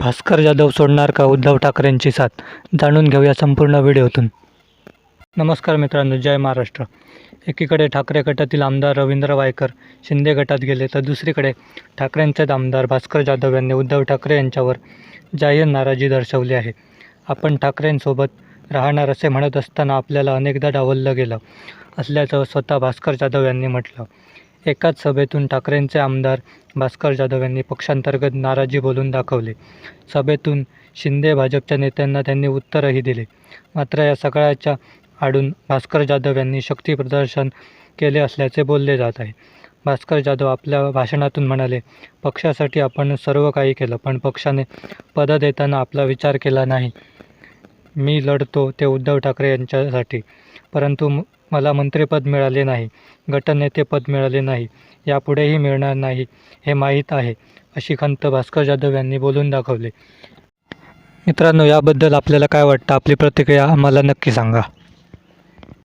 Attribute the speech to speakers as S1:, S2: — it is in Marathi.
S1: भास्कर जाधव सोडणार का उद्धव ठाकरेंची साथ? जाणून घेऊया संपूर्ण व्हिडिओतून. नमस्कार मित्रांनो जय महाराष्ट्र. एकीकडे ठाकरे गटातील आमदार रवींद्र वायकर शिंदे गटात गेले तर दुसरीकडे ठाकरेंचेच आमदार भास्कर जाधव यांनी उद्धव ठाकरे यांच्यावर जाहीर नाराजी दर्शवली आहे. आपण ठाकरेंसोबत राहणार असे म्हणत असताना आपल्याला अनेकदा डावललं गेलं असल्याचं स्वतः भास्कर जाधव यांनी म्हटलं. एकाच सभेतून ठाकरेंचे आमदार भास्कर जाधव यांनी पक्षांतर्गत नाराजी बोलून दाखवली. सभेतून शिंदे भाजपच्या नेत्यांना त्यांनी उत्तरही दिले. मात्र या सगळ्याच्या आडून भास्कर जाधव यांनी शक्ती प्रदर्शन केले असल्याचे बोलले जात आहे. भास्कर जाधव आपल्या भाषणातून म्हणाले पक्षासाठी आपण सर्व काही केलं पण पक्षाने पदं देताना आपला विचार केला नाही. मी लढतो ते उद्धव ठाकरे यांच्यासाठी. परंतु मला मंत्रिपद मिळाले नाही गटनेतेपद मिळाले नाही यापुढेही मिळणार नाही हे माहीत आहे अशी खंत भास्कर जाधव यांनी बोलून दाखवली. मित्रांनो याबद्दल आपल्याला काय वाटतं? आपली प्रतिक्रिया आम्हाला नक्की सांगा.